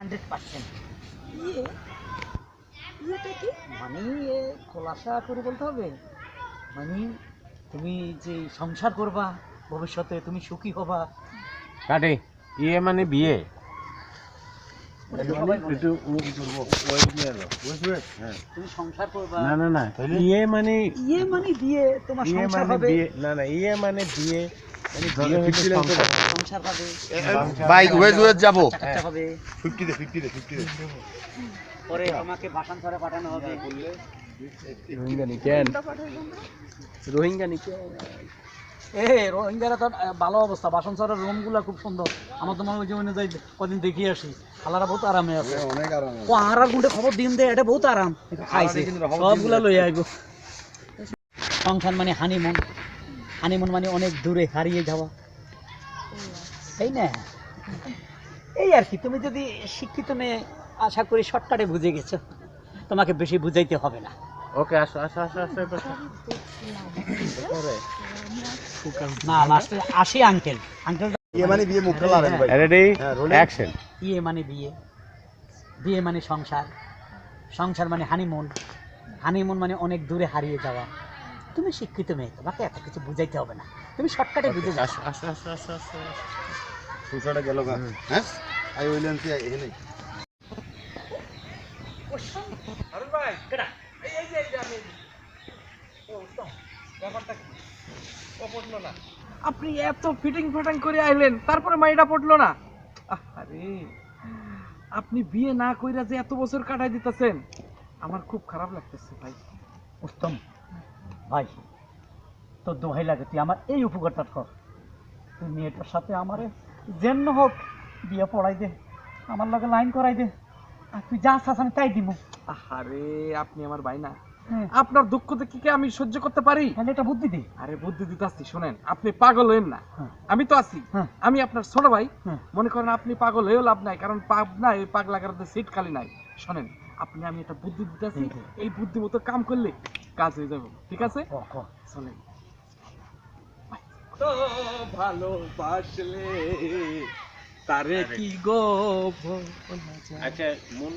Hundred percent. ইয়ে? ইয়েটা কি? মানে এ খোলাসা করে বলতে হবে। মানে তুমি যে সংসার করবা ভবিষ্যতে তুমি সুখী হবা। কাটে ইয়ে মানে বিয়ে। তুমি সংসার করবা। না না না ইয়ে মানে ইয়ে মানে বিয়ে তোমার ইয়ে সংসার মানে হবে। বিয়ে। না না ইয়ে মানে বিয়ে। বাইক ওয়েজ ওয়েজ যাব পরে বাসান পাঠানো হবে। রোহিঙ্গা নিকেন রোহিঙ্গা নিকেন এ রোহিঙ্গারা তো আহ, ভালো অবস্থা। বাসন সরের রুমগুলো খুব সুন্দর। আমার তো মনে হয় যে অনুযায়ী কদিন দেখিয়ে আসি। খালারা বহুত আরামে আছে। অনেক আরাম ও গুন্ডে খবর দিন দে এটা বহুত আরাম। খাইছে। সবগুলা লই আইব। সংসার মানে হানিমুন হানিমুন মানে অনেক দূরে হারিয়ে যাওয়া। তাই না? এই আর কি তুমি যদি শিক্ষিত মেয়ে আশা করি শর্টকাটে বুঝে গেছো। তোমাকে বেশি বুঝাইতে হবে না। ওকে আসো আসো আসো আসো না লাস্টে আসি আঙ্কেল আঙ্কেল ইয়ে মানে বিয়ে মুখ ভাই। রেডি অ্যাকশন বিয়ে মানে বিয়ে। বিয়ে মানে সংসার। সংসার মানে হানিমুন হানিমুন মানে অনেক দূরে হারিয়ে যাওয়া। তুমি শিক্ষিত মেয়ে তোমাকে এত কিছু বুঝাইতে হবে না। তুমি শর্টকাটে বুঝে যাও। আসো আসো আসো আসো আসো সুসাটা গেল গা। হ্যাঁ? আই উইলেন সি এখানে আপনি এত ফিটিং ফাটাং করে আইলেন তারপরে মাইটা পড়ল না? আরে আপনি বিয়ে না কইরা যে এত বছর কাটাই দিতেছেন আমার খুব খারাপ লাগতেছে ভাই। উত্তম ভাই তোর দোহাই লাগে তুই আমার এই উপকারটা কর। তুই মেয়েটার সাথে আমারে যেন হোক বিয়ে পড়াই দে আমার লগে লাইন করাই দে আর তুই যা চাস আমি তাই দিব আরে আপনি আমার ভাই না। হ্যাঁ, আপনার দুঃখ কি আমি সহ্য করতে পারি? তাহলে এটা বুদ্ধি দে। আরে বুদ্ধি দিতে আসছি শোনেন আপনি পাগল হইন না। হ্যাঁ। আমি তো আছি। হ্যাঁ। আমি আপনার ছোট ভাই। মনে করেন আপনি পাগল হয়েও লাভ নাই কারণ পাবনা এই পাগলা কারণে সিট খালি নাই। শোনেন আপনি আমি একটা বুদ্ধি হুম, হুম। এই বুদ্ধি মতো কাম করলে কাজ হয়ে যাবে। ঠিক আছে? ক। তো ভালোবাসলে তারে কি গো আচ্ছা মন